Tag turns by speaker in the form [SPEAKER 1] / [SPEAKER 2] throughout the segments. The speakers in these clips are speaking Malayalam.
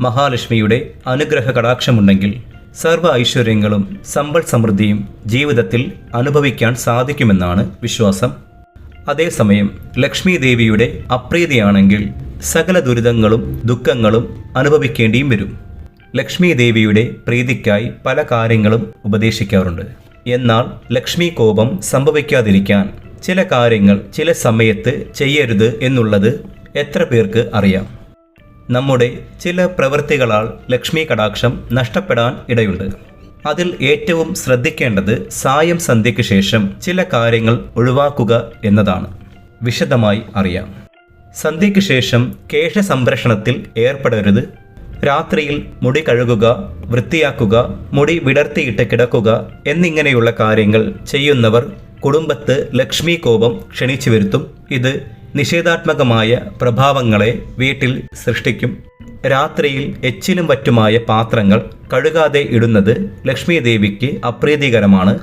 [SPEAKER 1] മഹാലക്ഷ്മിയുടെ അനുഗ്രഹ കടാക്ഷമുണ്ടെങ്കിൽ സർവ ഐശ്വര്യങ്ങളും സമ്പൽ സമൃദ്ധിയും ജീവിതത്തിൽ അനുഭവിക്കാൻ സാധിക്കുമെന്നാണ് വിശ്വാസം. അതേസമയം ലക്ഷ്മി ദേവിയുടെ അപ്രീതിയാണെങ്കിൽ സകല ദുരിതങ്ങളും ദുഃഖങ്ങളും അനുഭവിക്കേണ്ടിയും വരും. ലക്ഷ്മി ദേവിയുടെ പ്രീതിക്കായി പല കാര്യങ്ങളും ഉപദേശിക്കാറുണ്ട്. എന്നാൽ ലക്ഷ്മി കോപം സംഭവിക്കാതിരിക്കാൻ ചില കാര്യങ്ങൾ ചില സമയത്ത് ചെയ്യരുത് എന്നുള്ളത് എത്ര പേർക്ക് അറിയാം. നമ്മുടെ ചില പ്രവൃത്തികളാൽ ലക്ഷ്മി കടാക്ഷം നഷ്ടപ്പെടാൻ ഇടയുണ്ട്. അതിൽ ഏറ്റവും ശ്രദ്ധിക്കേണ്ടത് സായം സന്ധ്യയ്ക്ക് ശേഷം ചില കാര്യങ്ങൾ ഒഴിവാക്കുക എന്നതാണ്. വിശദമായി അറിയാം. സന്ധ്യയ്ക്ക് ശേഷം കേശ സംരക്ഷണത്തിൽ ഏർപ്പെടരുത്. രാത്രിയിൽ മുടി കഴുകുക വൃത്തിയാക്കുക മുടി വിടർത്തിയിട്ട് കിടക്കുക എന്നിങ്ങനെയുള്ള കാര്യങ്ങൾ ചെയ്യുന്നവർ കുടുംബത്ത് ലക്ഷ്മി കോപം ക്ഷണിച്ചു വരുത്തും. ഇത് നിഷേധാത്മകമായ പ്രഭാവങ്ങളെ വീട്ടിൽ സൃഷ്ടിക്കും. രാത്രിയിൽ എച്ചിലും വറ്റുമായ പാത്രങ്ങൾ കഴുകാതെ ഇടുന്നത് ലക്ഷ്മി ദേവിക്ക് അപ്രീതികരമാണ്.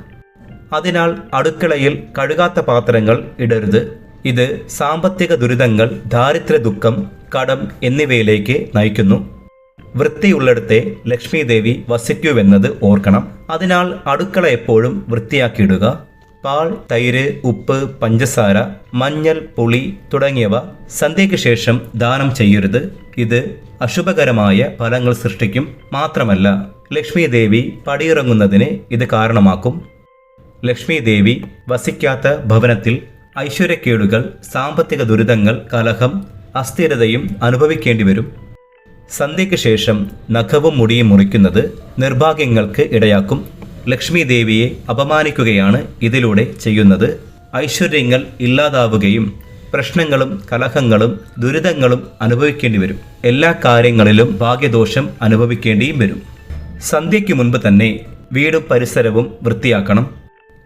[SPEAKER 1] അതിനാൽ അടുക്കളയിൽ കഴുകാത്ത പാത്രങ്ങൾ ഇടരുത്. ഇത് സാമ്പത്തിക ദുരിതങ്ങൾ ദാരിദ്ര്യ ദുഃഖം കടം എന്നിവയിലേക്ക് നയിക്കുന്നു. വൃത്തിയുള്ളിടത്തെ ലക്ഷ്മി ദേവി വസിക്കൂവെന്നത് ഓർക്കണം. അതിനാൽ അടുക്കള എപ്പോഴും വൃത്തിയാക്കിയിടുക. പാൽ തൈര് ഉപ്പ് പഞ്ചസാര മഞ്ഞൾ പുളി തുടങ്ങിയവ സന്ധ്യയ്ക്ക് ശേഷം ദാനം ചെയ്യരുത്. ഇത് അശുഭകരമായ ഫലങ്ങൾ സൃഷ്ടിക്കും. മാത്രമല്ല ലക്ഷ്മി ദേവി പടിയിറങ്ങുന്നതിന് ഇത് കാരണമാക്കും. ലക്ഷ്മി ദേവി വസിക്കാത്ത ഭവനത്തിൽ ഐശ്വര്യക്കേടുകൾ സാമ്പത്തിക ദുരിതങ്ങൾ കലഹം അസ്ഥിരതയും അനുഭവിക്കേണ്ടി വരും. സന്ധ്യയ്ക്ക് ശേഷം നഖവും മുടിയും മുറിക്കുന്നത് നിർഭാഗ്യങ്ങൾക്ക് ഇടയാക്കും. ലക്ഷ്മി ദേവിയെ അപമാനിക്കുകയാണ് ഇതിലൂടെ ചെയ്യുന്നത്. ഐശ്വര്യങ്ങൾ ഇല്ലാതാവുകയും പ്രശ്നങ്ങളും കലഹങ്ങളും ദുരിതങ്ങളും അനുഭവിക്കേണ്ടി വരും. എല്ലാ കാര്യങ്ങളിലും ഭാഗ്യദോഷം അനുഭവിക്കേണ്ടിയും വരും. സന്ധ്യയ്ക്ക് മുൻപ് തന്നെ വീടും പരിസരവും വൃത്തിയാക്കണം.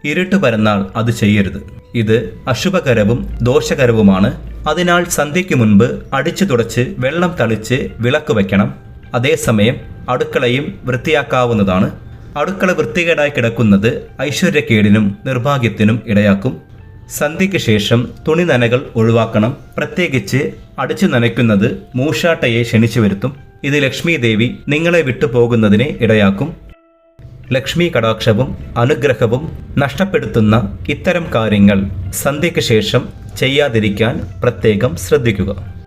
[SPEAKER 1] ഇരുട്ട് പരന്നാൽ അത് ചെയ്യരുത്. ഇത് അശുഭകരവും ദോഷകരവുമാണ്. അതിനാൽ സന്ധ്യയ്ക്ക് മുൻപ് അടിച്ചു തുടച്ച് വെള്ളം തളിച്ച് വിളക്ക് വയ്ക്കണം. അതേസമയം അടുക്കളയും വൃത്തിയാക്കാവുന്നതാണ്. അടുക്കള വൃത്തികേടായി കിടക്കുന്നത് ഐശ്വര്യക്കേടിനും നിർഭാഗ്യത്തിനും ഇടയാക്കും. സന്ധ്യയ്ക്ക് ശേഷം തുണി നനകൾ ഒഴിവാക്കണം. പ്രത്യേകിച്ച് അടിച്ചു നനയ്ക്കുന്നത് മൂഷാട്ടയെ ക്ഷണിച്ചു വരുത്തും. ഇത് ലക്ഷ്മി ദേവി നിങ്ങളെ വിട്ടുപോകുന്നതിനെ ഇടയാക്കും. ലക്ഷ്മി കടാക്ഷവും അനുഗ്രഹവും നഷ്ടപ്പെടുത്തുന്ന ഇത്തരം കാര്യങ്ങൾ സന്ധ്യയ്ക്ക് ശേഷം ചെയ്യാതിരിക്കാൻ പ്രത്യേകം ശ്രദ്ധിക്കുക.